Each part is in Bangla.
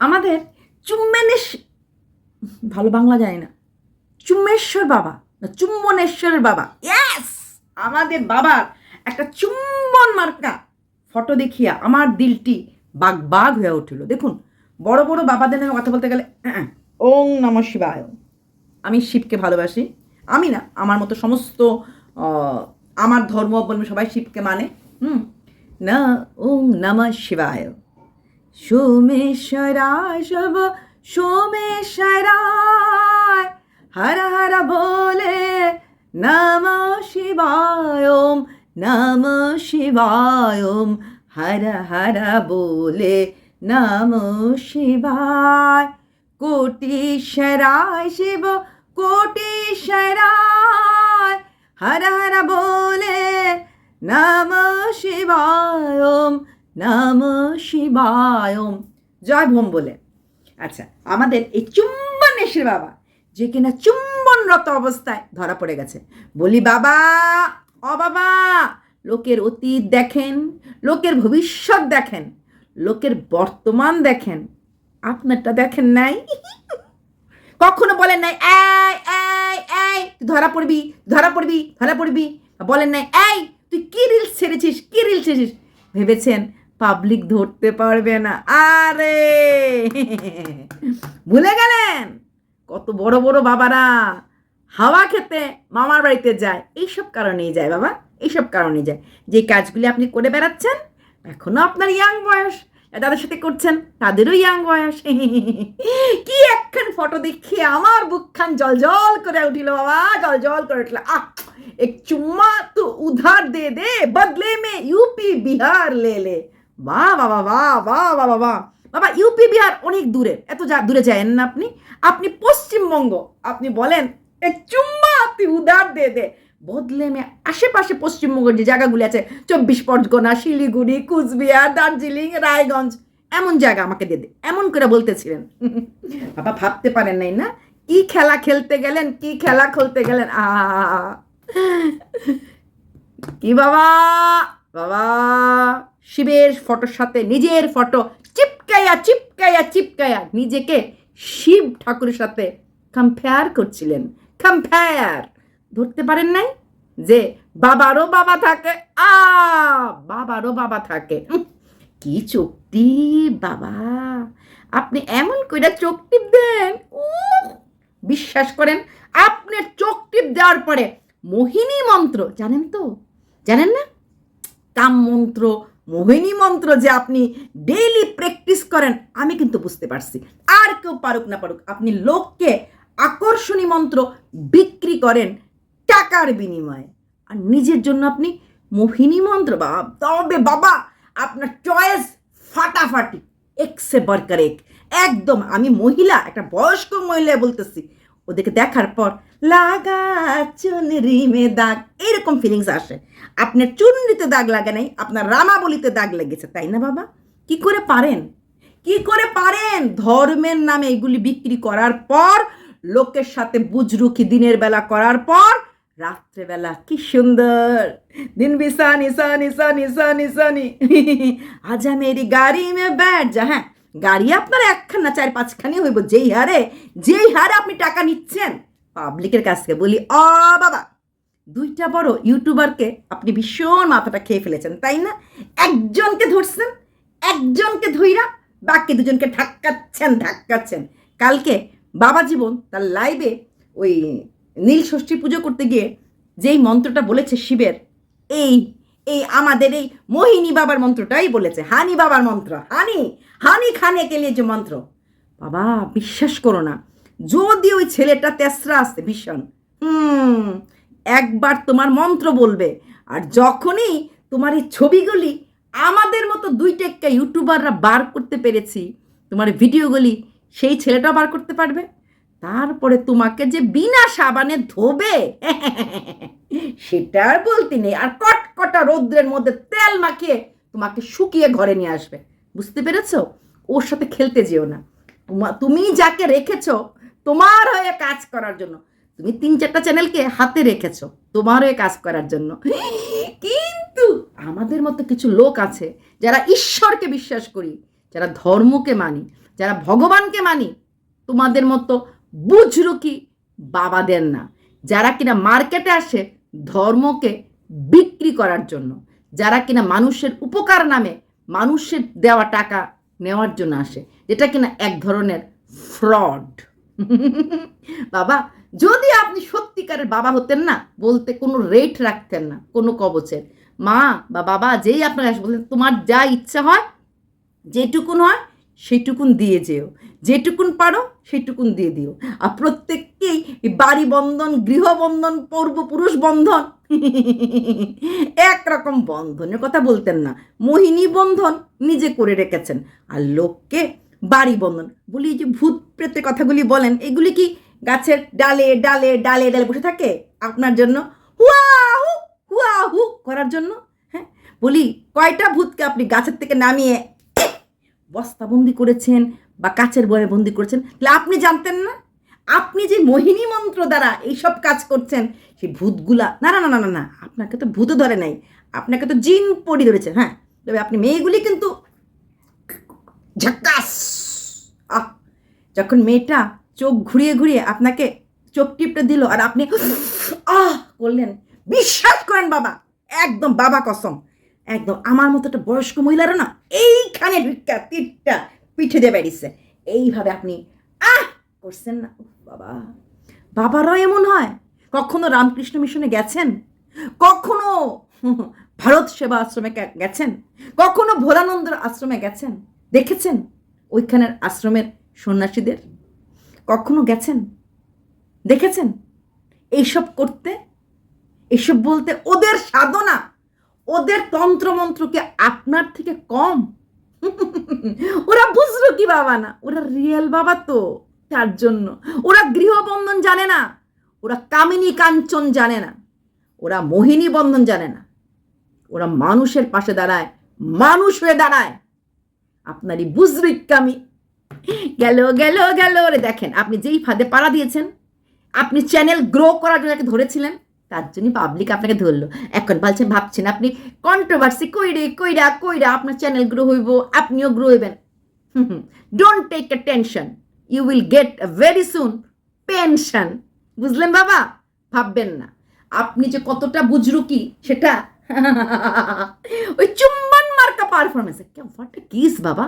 আমাদের চুম্বেনেশ ভালো বাংলা যায় না। চুম্বেশ্বর বাবা না চুম্বনেশ্বরের বাবা। ইয়াস আমাদের বাবার একটা চুম্বন মার্কা ফটো দেখিয়া আমার দিলটি বাগ বাগ হয়ে উঠিল। দেখুন বড় বড় বাবাদের নামে কথা বলতে গেলে ওং নম শিবায়। আমি শিবকে ভালোবাসি। আমি না আমার মতো সমস্ত আমার ধর্ম অবলম্বী সবাই শিবকে মানে। হুম না ওং নম শিবায়। সোমেশ্বরায় সব সোমেশ্বরায় হর হর বলে, নম শিবায় ওম নম শিবায় ওম হর হর বলে, নম শিবায়। কোটিশ্বরায় শিব কোটিশ্বরায় হর হর বলে, নম শিবায় ওম নম শিবায়ম। জয় ভোম বলে। আচ্ছা আমাদের এই চুম্বনেশ্বর বাবা, যে কিনা চুম্বনরত অবস্থায় ধরা পড়ে গেছে। বলি, বাবা, অ বাবা, লোকের অতীত দেখেন, লোকের ভবিষ্যৎ দেখেন, লোকের বর্তমান দেখেন। আপনারটা দেখেন নাই? কখনো বলেন নাই, এই এই ধরা পড়বি ধরা পড়বি ধরা পড়বি। বলেন নাই, এই, তুই কি রিলস ছেড়েছিস, কি রিলস ছেড়েছিস? ভেবেছেন পাবলিক ধরতে পারবে না। আরে! ভুলে গেলেন? কত বড় বড় বাবারা। হাওয়া খেতে মামার বাড়িতে যায়। এইসব কারণেই যায় বাবা। এইসব কারণেই যায়। যে কাজগুলি আপনি করে বেড়াচ্ছেন, এখনও আপনার ইয়াং বয়স। যাদের সাথে করছেন, তাদেরও ইয়াং বয়স। কি একখান ফটো দেখে আমার বুকখান জল জল করে উঠিল বাবা। জল জল করে উঠল। আহ! এক চুম্মা তো উধার দে দে, বদলে মে ইউপি বিহার লে লে। বাহ বাবা বাহ বাহ বাবা বাহ বাবা ইউপি বিহার অনেক দূরে। এত যা দূরে যায়েন না আপনি। আপনি পশ্চিমবঙ্গ। আপনি বলেন এক চুম্মা তুই উধার দে দে। বদলে মে আশেপাশে পশ্চিমবঙ্গের যে জায়গাগুলি আছে, চব্বিশ পরগনা, শিলিগুড়ি, কুচবিহার, দার্জিলিং, রায়গঞ্জ, এমন জায়গা আমাকে দে দে। এমন করে বলতেছিলেন। বাবা, ভাবতে পারেন নাই না? কি খেলা খেলতে গেলেন, কি খেলা খেলতে গেলেন? আ। কি বাবা? বাবা। শিবের ফটোর সাথে নিজের ফটো। চিপকাইয়া চিপকাইয়া চিপকাইয়া নিজেকে শিব ঠাকুরের সাথে কম্পেয়ার করছিলেন। কম্পেয়ার ধরতে পারেন নাই? যে বাবারও বাবা থাকে, আ, বাবারও বাবা থাকে। কি চোখটি বাবা? আপনি এমন কইরা চোখ টিপ দেন। বিশ্বাস করেন, আপনার চোখ টিপ দেওয়ার পরে মোহিনী মন্ত্র, জানেন তো? জানেন না? কাম মন্ত্র মোহিনী মন্ত্র যে আপনি ডেইলি প্র্যাকটিস করেন, আমি কিন্তু বুঝতে পারছি। আর কেউ পারুক না পারুক, আপনি লোককে আকর্ষণী মন্ত্র বিক্রি করেন টাকার বিনিময়ে। আর নিজের জন্য আপনি মোহিনী মন্ত্র বা, তবে বাবা, আপনার চয়েস ফাটাফাটি, এক্সে বার্কার এক একদম, আমি মহিলা, একটা বয়স্ক মহিলা বলতেছি ওদেরকে দেখার পর, লাগা রিমে দাগ, এরকম ফিলিংস আসে। আপনার চুনরিতে দাগ লাগে নাই, আপনার রামাবলিতে দাগ লেগেছে, তাই না বাবা? কি করে পারেন? কি করে পারেন? ধর্মের নামে এগুলি বিক্রি করার পর, লোকের সাথে বুজরুকি দিনের বেলা করার পর, রাত্রেবেলা কি সুন্দর। দিন বিসানি সানি সানি সানি সানি। আজ মেরি গাড়ি মে ব্যাট যা হ্যাঁ গাড়ি আপনার একখানা, চার পাঁচখানি হইব। যেই হারে যেই হারে আপনি টাকা নিচ্ছেন, পাবলিকের কাছ থেকে বলি, অ, বাবা। দুইটা বড় ইউটিউবারকে আপনি ভীষণ মাথাটা খেয়ে ফেলেছেন, তাই না? একজনকে ধরছেন, একজনকে ধইরা বাকি দুজনকে ধাক্কাচ্ছেন ধাক্কাচ্ছেন কালকে বাবা জীবন তার লাইভে ওই নীল ষষ্ঠী পুজো করতে গিয়ে যেই মন্ত্রটা বলেছে শিবের, এই এই আমাদের এই মোহিনী বাবার মন্ত্রটাই বলেছে, হানি বাবার মন্ত্র, হানি হানি খানে কেলিয়ে যে মন্ত্র? বাবা, বিশ্বাস করো না, যদি ওই ছেলেটা তেসরা আসছে ভীষণ, হুম, একবার তোমার মন্ত্র বলবে, আর যখনই তোমার এই ছবিগুলি আমাদের মতো দুইটা একটা ইউটিউবাররা বার করতে পেরেছি, তোমার ভিডিওগুলি সেই ছেলেটা বার করতে পারবে। তারপরে তোমাকে যে বিনা সাবানে ধোবে, সেটা আর বলতে নেই। আর কটকটা রৌদ্রের মধ্যে তেল মাখিয়ে তোমাকে শুকিয়ে ঘরে নিয়ে আসবে। বুঝতে পেরেছ? ওর সাথে খেলতে যেও না। তোমা- যাকে রেখেছো, তোমার হয়ে কাজ করার জন্য, তুমি তিন চারটা চ্যানেলকে হাতে রেখেছো, তোমার হয়ে কাজ করার জন্য। কিন্তু আমাদের মতো কিছু লোক আছে, যারা ঈশ্বরকে বিশ্বাস করি, যারা ধর্মকে মানি, যারা ভগবানকে মানি, তোমাদের মতো বুঝরুকি বাবাদের না। যারা কিনা মার্কেটে আসে ধর্মকে বিক্রি করার জন্য, যারা কিনা মানুষের উপকার নামে মানুষের দেওয়া টাকা নেওয়ার জন্য আসে, যেটা কিনা এক ধরনের ফ্রড বাবা, যদি আপনি সত্যিকারের বাবা হতেন না, বলতে কোনো রেট রাখতেন না, কোনো কবচের। মা বা বাবা যেই আপনার কাছে বলতেন, তোমার যা ইচ্ছা হয় যেটুকুন হয় সেইটুকুন দিয়ে যেও। যেটুকুন পারো সেইটুকুন দিয়ে দিও। আর প্রত্যেককেই বাড়ি বন্ধন গৃহবন্ধন পূর্বপুরুষ বন্ধন, একরকম বন্ধনের কথা বলতেন না। মোহিনী বন্ধন নিজে করে রেখেছেন। আর লোককে বাড়ি বন্ধন। বলি যে ভূত প্রেতের কথাগুলি বলেন, এগুলি কি গাছের ডালে ডালে ডালে ডালে বসে থাকে? আপনার জন্য? হুয়া হু হুয়া হু করার জন্য? হ্যাঁ বলি কয়টা ভূতকে আপনি গাছের থেকে নামিয়ে বস্তাবন্দি করেছেন বা কাচের বয়ে বন্দি করেছেন, তাহলে আপনি জানতেন না? আপনি যে মোহিনী মন্ত্র দ্বারা এইসব কাজ করছেন সেই ভূতগুলা, না না না না না আপনাকে তো ভূত ধরে নাই, আপনাকে তো জিন পড়ি ধরেছে হ্যাঁ তবে আপনি মেয়েগুলি কিন্তু ঝাক্কাস, আহ, যখন মেয়েটা চোখ ঘুরিয়ে ঘুরিয়ে আপনাকে চোখ টিপতে দিল আর আপনি আহ, করলেন, বিশ্বাস করেন বাবা, একদম বাবা কসম। একদম আমার মতো একটা বয়স্ক মহিলারও না এইখানে ঢুকা তীরটা পিঠে দিয়ে বেরিয়েছে এইভাবে আপনি, আহ! করছেন না। বাবা। বাবারাও এমন হয়? কখনো রামকৃষ্ণ মিশনে গেছেন? কখনো ভারত সেবা আশ্রমে গেছেন? কখনো ভোলানন্দর আশ্রমে গেছেন? দেখেছেন ওইখানের আশ্রমের সন্ন্যাসীদের? কখনো গেছেন? দেখেছেন? এইসব করতে এসব বলতে ওদের সাধনা ওদের তন্ত্রমন্ত্রকে আপনার থেকে কম? ওরা বুঝলো কি বাবা না? ওরা রিয়েল বাবা তো, তার জন্য। ওরা গৃহবন্ধন জানে না। ওরা কামিনী কাঞ্চন জানে না। ওরা মোহিনী বন্ধন জানে না। ওরা মানুষের পাশে দাঁড়ায়, মানুষ হয়ে দাঁড়ায়। আপনারই বুজরিকামি গেল গেল গেল রে দেখেন, আপনি যেই ফাঁদে পাড়া দিয়েছেন, আপনি চ্যানেল গ্রো করার জন্য ধরেছিলেন। তার জন্য পাবলিক আপনাকে ধরলো। এখন বলছেন, ভাবছেন আপনি কন্ট্রোভার্সি কইরে, কইরা কইরা আপনার চ্যানেল গ্রো হইব, আপনিও গ্রো হইবেন। Don't take a tension you will get very soon pension বুঝলেন বাবা? ভাববেন না। আপনি যে কতটা বুজরুকি, সেটা ওই চুম্বন মার্কা পারফরমেন্স হোয়াট এ কিস বাবা?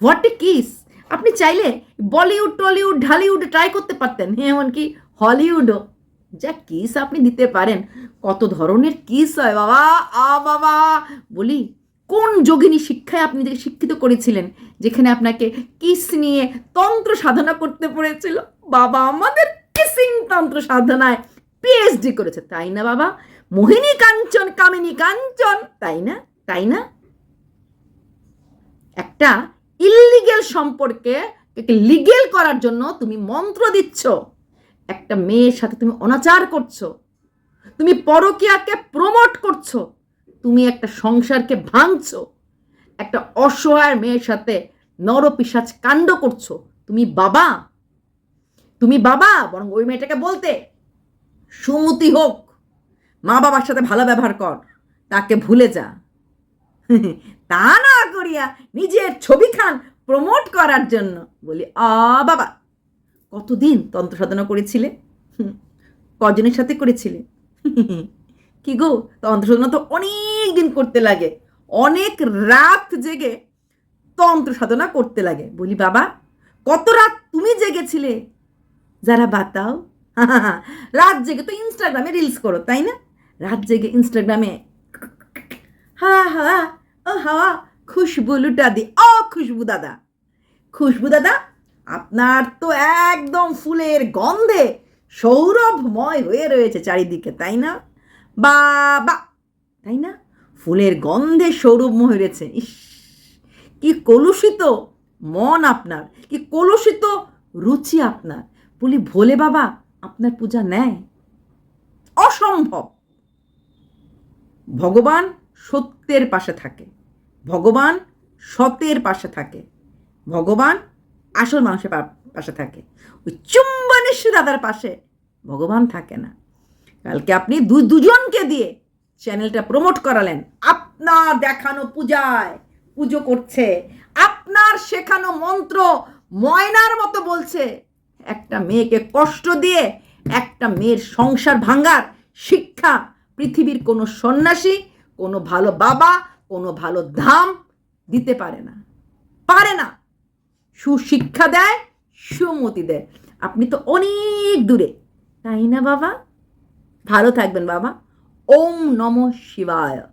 হোয়াট এ কিস আপনি চাইলে বলিউড টলিউড ঢালিউড ট্রাই করতে পারতেন হ্যাঁ এমনকি হলিউডও যা কিস আপনি দিতে পারেন। কত ধরনের কিস হয়, বাবা? আ, বাবা! বলি, কোন যোগিনী শিক্ষায় আপনি শিক্ষিত করেছিলেন, যেখানে আপনাকে কিস নিয়ে তন্ত্র সাধনা করতে পড়েছিল? বাবা আমাদের কিসিং তন্ত্র সাধনায় পিএইচডি করেছে, তাই না, বাবা? মোহিনী কাঞ্চন, কামিনী কাঞ্চন, তাই না তাই না? একটা ইল্লিগেল সম্পর্কে লিগেল করার জন্য তুমি মন্ত্র দিচ্ছ। একটা মেয়ের সাথে তুমি অনাচার করছ, তুমি পরকীয়াকে প্রমোট করছ, তুমি একটা সংসারকে ভাঙছো, একটা অসহায় মেয়ের সাথে নরপিসাজ কাণ্ড করছ, তুমি বাবা তুমি বাবা, বরং ওই মেয়েটাকে বলতে, সুমতি হোক, মা বাবার সাথে ভালো ব্যবহার কর, তাকে ভুলে যা। তা না করিয়া নিজের ছবি খান প্রমোট করার জন্য, বলি, আ, বাবা। কতদিন তন্ত্র সাধনা করেছিলে? কজনের সাথে করেছিলে? কি গো, তন্ত্র সাধনা তো অনেক দিন করতে লাগে। অনেক রাত জেগে তন্ত্র সাধনা করতে লাগে। বলি, বাবা, কত রাত তুমি জেগেছিলে? যারা বাতাও, রাত জেগে তো ইনস্টাগ্রামে রিলস করো, তাই না? রাত জেগে ইনস্টাগ্রামে হা হা ও হাওয়া খুশবু লুটা দি ও খুশবু দাদা। খুশবু দাদা আপনার তো একদম ফুলের গন্ধে সৌরভময় হয়ে রয়েছে চারিদিকে, তাই না? বা তাই না? ফুলের গন্ধে সৌরভময় রয়েছে ইস, কি কলুষিত মন আপনার, কি কলুষিত রুচি আপনার। বলি, ভোলে বাবা, আপনার পূজা নেয় অসম্ভব। ভগবান সত্যের পাশে থাকে। ভগবান সতের পাশে থাকে। ভগবান আসল মানুষের পাশে থাকে। ওই চুম্বনেশ্বর দাদার পাশে ভগবান থাকে না। কালকে আপনি দু দুজনকে দিয়ে চ্যানেলটা প্রমোট করালেন। আপনার দেখানো পূজায় পুজো করছে। আপনার শেখানো মন্ত্র ময়নার মতো বলছে। একটা মেয়েকে কষ্ট দিয়ে একটা মেয়ের সংসার ভাঙার শিক্ষা পৃথিবীর কোনো সন্ন্যাসী, কোনো ভালো বাবা, কোনো ভালো ধাম দিতে পারে না। পারে না। সুশিক্ষা দেয়, সুমতি দেয়। আপনি তো অনেক দূরে। তাই না বাবা? ভালো থাকবেন বাবা। ওম নম শিবায়।